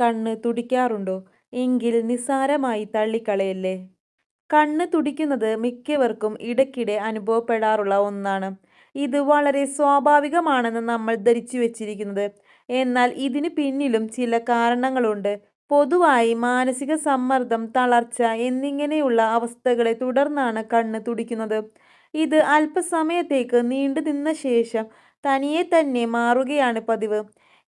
കണ്ണ് തുടിക്കാറുണ്ടോ? എങ്കിൽ നിസ്സാരമായി തള്ളിക്കളയല്ലേ? കണ്ണ് തുടിക്കുന്നത് മിക്കവർക്കും ഇടയ്ക്കിടെ അനുഭവപ്പെടാറുള്ള ഒന്നാണ്. ഇത് വളരെ സ്വാഭാവികമാണെന്ന് നമ്മൾ ധരിച്ചു വച്ചിരിക്കുന്നത്. എന്നാൽ ഇതിന് പിന്നിലും ചില കാരണങ്ങളുണ്ട്. പൊതുവായി മാനസിക സമ്മർദ്ദം തളർച്ച എന്നിങ്ങനെയുള്ള അവസ്ഥകളെ തുടർന്നാണ് കണ്ണ് തുടിക്കുന്നത്. ഇത് അല്പസമയത്തേക്ക് നീണ്ടു നിന്ന ശേഷം തനിയെ തന്നെ മാറുകയാണ് പതിവ്.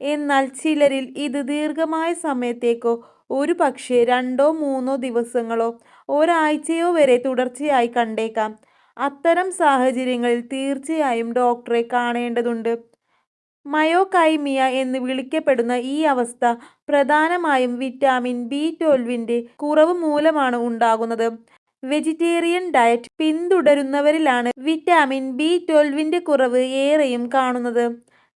എന്നാൽ ചിലരിൽ ഇത് ദീർഘമായ സമയത്തേക്കോ ഒരു പക്ഷേ രണ്ടോ മൂന്നോ ദിവസങ്ങളോ ഒരാഴ്ചയോ വരെ തുടർച്ചയായി കണ്ടേക്കാം. അത്തരം സാഹചര്യങ്ങളിൽ തീർച്ചയായും ഡോക്ടറെ കാണേണ്ടതുണ്ട്. മയോകൈമിയ എന്ന് വിളിക്കപ്പെടുന്ന ഈ അവസ്ഥ പ്രധാനമായും വിറ്റാമിൻ ബി ട്വൽവിന്റെ കുറവ് മൂലമാണ് ഉണ്ടാകുന്നത്. വെജിറ്റേറിയൻ ഡയറ്റ് പിന്തുടരുന്നവരിലാണ് വിറ്റാമിൻ ബി ട്വൽവിന്റെ കുറവ് ഏറെയും കാണുന്നത്.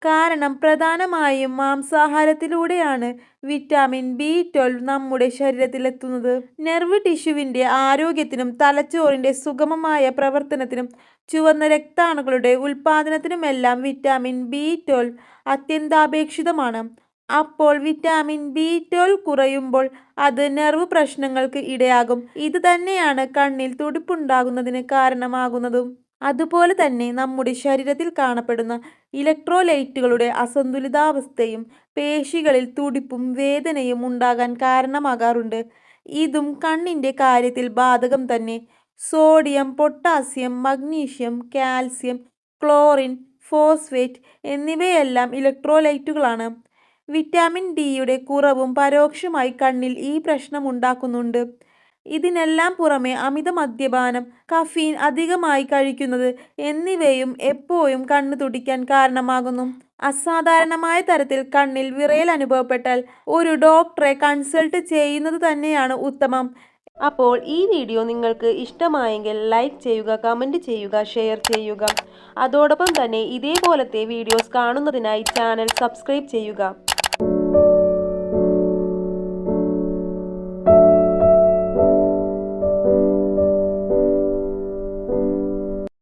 കാരണം പ്രധാനമായും മാംസാഹാരത്തിലൂടെയാണ് വിറ്റാമിൻ ബി ട്വൽവ് നമ്മുടെ ശരീരത്തിലെത്തുന്നത്. നെർവ് ടിഷ്യുവിന്റെ ആരോഗ്യത്തിനും തലച്ചോറിന്റെ സുഗമമായ പ്രവർത്തനത്തിനും ചുവന്ന രക്താണുക്കളുടെ ഉൽപ്പാദനത്തിനുമെല്ലാം വിറ്റാമിൻ ബി ട്വൽവ് അത്യന്താപേക്ഷിതമാണ്. അപ്പോൾ വിറ്റാമിൻ ബി ട്വൽവ് കുറയുമ്പോൾ അത് നെർവ് പ്രശ്നങ്ങൾക്ക് ഇടയാകും. ഇത് തന്നെയാണ് കണ്ണിൽ തുടിപ്പുണ്ടാകുന്നതിന് കാരണമാകുന്നതും. അതുപോലെ തന്നെ നമ്മുടെ ശരീരത്തിൽ കാണപ്പെടുന്ന ഇലക്ട്രോലൈറ്റുകളുടെ അസന്തുലിതാവസ്ഥയും പേശികളിൽ തുടിപ്പും വേദനയും ഉണ്ടാകാൻ കാരണമാകാറുണ്ട്. ഇതും കണ്ണിന്റെ കാര്യത്തിൽ ബാധകം തന്നെ. Sodium potassium magnesium calcium chlorine phosphate എന്നിവയെല്ലാം ഇലക്ട്രോലൈറ്റുകളാണ്. വിറ്റാമിൻ ഡിയുടെ കുറവും പരോക്ഷമായി കണ്ണിൽ ഈ പ്രശ്നം ഉണ്ടാക്കുന്നുണ്ട്. ഇതിനെല്ലാം പുറമെ അമിത മദ്യപാനം കഫീൻ അധികമായി കഴിക്കുന്നത് എന്നിവയും എപ്പോഴും കണ്ണ് തുടിക്കാൻ കാരണമാകുന്നു. അസാധാരണമായ തരത്തിൽ കണ്ണിൽ വിറയൽ അനുഭവപ്പെട്ടാൽ ഒരു ഡോക്ടറെ കൺസൾട്ട് ചെയ്യുന്നത് തന്നെയാണ് ഉത്തമം. അപ്പോൾ ഈ വീഡിയോ നിങ്ങൾക്ക് ഇഷ്ടമായെങ്കിൽ ലൈക്ക് ചെയ്യുക കമന്റ് ചെയ്യുക ഷെയർ ചെയ്യുക. അതോടൊപ്പം തന്നെ ഇതേപോലത്തെ വീഡിയോസ് കാണുന്നതിനായി ചാനൽ സബ്സ്ക്രൈബ് ചെയ്യുക.